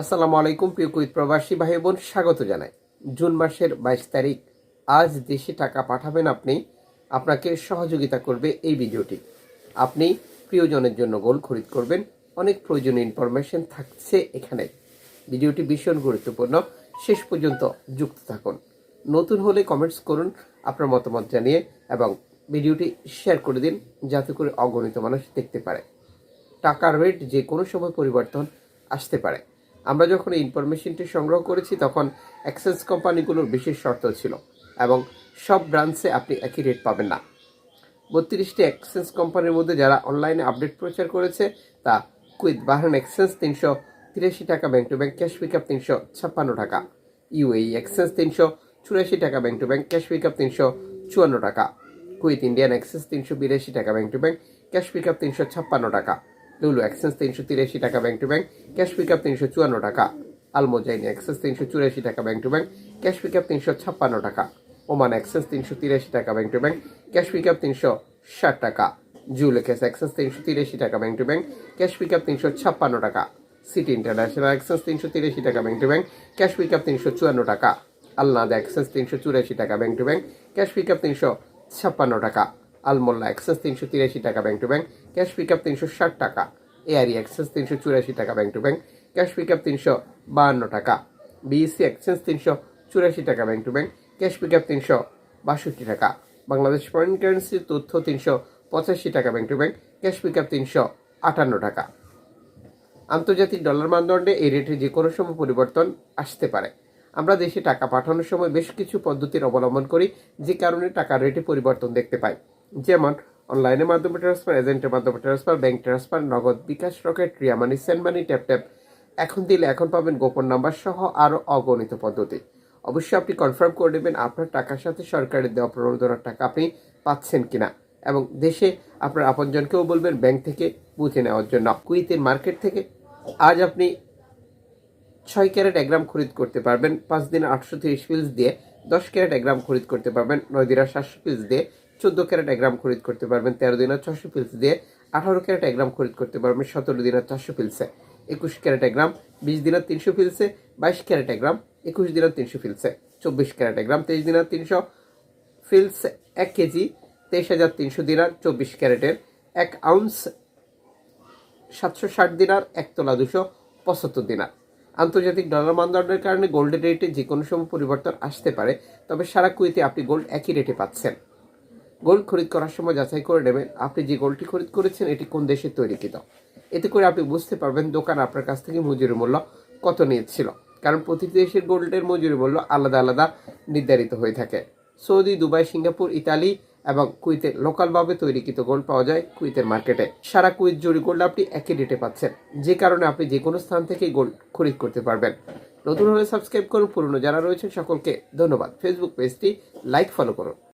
আসসালামু আলাইকুম, প্রিয় কুইত প্রবাসী ভাই বোন স্বাগত জানাই। জুন মাসের বাইশ তারিখ, আজ দেশে টাকা পাঠাবেন আপনি, আপনাকে সহযোগিতা করবে এই ভিডিওটি। আপনি প্রিয়জনের জন্য গোল খরিদ করবেন, অনেক প্রয়োজনীয় ইনফরমেশন থাকছে এখানে। ভিডিওটি ভীষণ গুরুত্বপূর্ণ, শেষ পর্যন্ত যুক্ত থাকুন। নতুন হলে কমেন্টস করুন, আপনার মতামত জানিয়ে এবং ভিডিওটি শেয়ার করে দিন, যাতে করে অগণিত মানুষ দেখতে পারে। টাকার রেট যে কোনো সময় পরিবর্তন আসতে পারে। আমরা যখন এই ইনফরমেশনটি সংগ্রহ করেছি, তখন এক্সচেঞ্জ কোম্পানিগুলোর বিশেষ শর্ত ছিল এবং সব ব্রাঞ্চে আপনি একই রেট পাবেন না। বত্রিশটি এক্সচেঞ্জ কোম্পানির মধ্যে যারা অনলাইনে আপডেট প্রচার করেছে, তা কুইথ বাহরান এক্সচেঞ্জ তিনশো তিরাশি টাকা bank to bank cash pickup তিনশো ছাপ্পান্ন টাকা ইউএই এক্সচেঞ্জ তিনশো চুরাশি টাকা bank to bank cash pickup তিনশো চুয়ান্ন টাকা কুইথ ইন্ডিয়ান এক্সচেঞ্জ তিনশো বিরাশি টাকা bank to bank cash pickup তিনশো ছাপ্পান্ন টাকা। লুলু এক্সচেঞ্জ তিনশো তিরাশি টাকা bank to bank cash pick up তিনশো চুয়ান্ন টাকা। আলমোজাইনি এক্সচেঞ্জ তিনশো চুরাশি টাকা bank to bank cash pick up তিনশো ছাপ্পান্ন টাকা। ওমান এক্সচেঞ্জ তিনশো তিরাশি টাকা bank to bank cash pick up তিনশো ষাট টাকা। জুলেকেস এক্সচেঞ্জ তিনশো তিরাশি টাকা bank to bank cash pick up তিনশো ছাপ্পান্ন টাকা। সিটি ইন্টারন্যাশনাল এক্সচেঞ্জ তিনশো তিরাশি টাকা bank to bank cash pick up তিনশো চুয়ান্ন টাকা। আলনাদা এক্সচেঞ্জ তিনশো চুরাশি টাকা bank to bank cash pick up তিনশো ছাপ্পান্ন টাকা। আলমোল্লা এক্সচেঞ্জ তিনশো তিরাশি টাকা bank to bank cash pick up তিনশো ষাট টাকা। এআরই এক্সচেঞ্জ তিনশো চুরাশি টাকা bank to bank cash pickup তিনশো বাহান্ন টাকা বিএসসি এক্সচেঞ্জ তিনশো চুরাশি টাকা bank to bank cash pickup তিনশো বাষট্টি টাকা বাংলাদেশ ফরেন কারেন্সির তথ্য তিনশো পঁচাশি টাকা bank to bank cash pickup তিনশো আটান্ন টাকা। আন্তর্জাতিক ডলার মানদণ্ডে এই রেটে যে কোনো সময় পরিবর্তন আসতে পারে। আমরা দেশে টাকা পাঠানোর সময় বেশ কিছু পদ্ধতির অবলম্বন করি, যে কারণে টাকার রেটে পরিবর্তন দেখতে পাই। যেমন অনলাইনের মাধ্যমে ট্রান্সফার এজেন্টের মাধ্যমে transfer bank transfer Nagad bKash Rocket Ria money send money tap tap এখন দিলে এখন পাবেন গোপন নাম্বার সহ আরও অগণিত পদ্ধতি। অবশ্যই আপনি কনফার্ম করে নেবেন আপনার টাকার সাথে সরকারের দেওয়া প্রণোদনার টাকা আপনি পাচ্ছেন কিনা এবং দেশে আপনার আপনজনকেও বলবেন ব্যাংক থেকে বুঝে নেওয়ার জন্য। কুইতের মার্কেট থেকে আজ আপনি ছয় ক্যারেট এক গ্রাম খরিদ করতে পারবেন, পাঁচ দিনে আটশো তিরিশ পিলস দিয়ে দশ ক্যারেট এক গ্রাম খরিদ করতে পারবেন, নয় দিনে সাতশো পিলস দিয়ে চোদ্দ ক্যারেট এক গ্রাম খরিদ করতে পারবেন, তেরো দিনে ছশো পিলস দিয়ে আঠারো ক্যারেট এক গ্রাম খরিদ করতে পারবেন, সতেরো দিনে চারশো পিলসে। একুশ ক্যারেট এক গ্রাম, বিশ দিনের তিনশো পিলসে, বাইশ ক্যারেট এক গ্রাম, একুশ দিনের তিনশো পিলসে। চব্বিশ ক্যারেট এক গ্রাম, তেইশ দিনের তিনশো ফিলস এক কেজি, তেইশ হাজার তিনশো দিনার চব্বিশ ক্যারেটের এক আউন্স, সাতশো ষাট দিনার এক তোলা দুশো পঁচাত্তর দিনার। আন্তর্জাতিক ডলার মানদণ্ডের কারণে গোল্ডের রেটে যে কোনো সময় পরিবর্তন আসতে পারে, তবে সারা কুইতে আপনি গোল্ড একই রেটে পাচ্ছেন। গোল্ড খরিদ করার সময় যাচাই করে নেবেন আপনি যে গোল্ডটি খরিদ করেছেন, এটি কোন দেশে তৈরিকৃত এতে করে আপনি বুঝতে পারবেন দোকান আপনার কাছ থেকে মজুরি মূল্য কত নিয়েছিল। কারণ প্রতিটি দেশের গোল্ডের মজুরি মূল্য আলাদা আলাদা নির্ধারিত হয়ে থাকে। সৌদি, দুবাই, সিঙ্গাপুর, ইতালি এবং কুইতের লোকালভাবে তৈরিকৃত গোল্ড পাওয়া যায় কুইতের মার্কেটে। সারা কুইত জুড়ি গোল্ড আপনি একই রেটে পাচ্ছেন। যে কারণে আপনি যে কোনো স্থান থেকেই গোল্ড খরিদ করতে পারবেন। নতুন হলে সাবস্ক্রাইব করুন, পুরনো যারা রয়েছেন সকলকে ধন্যবাদ। ফেসবুক পেজটি লাইক, ফলো করুন।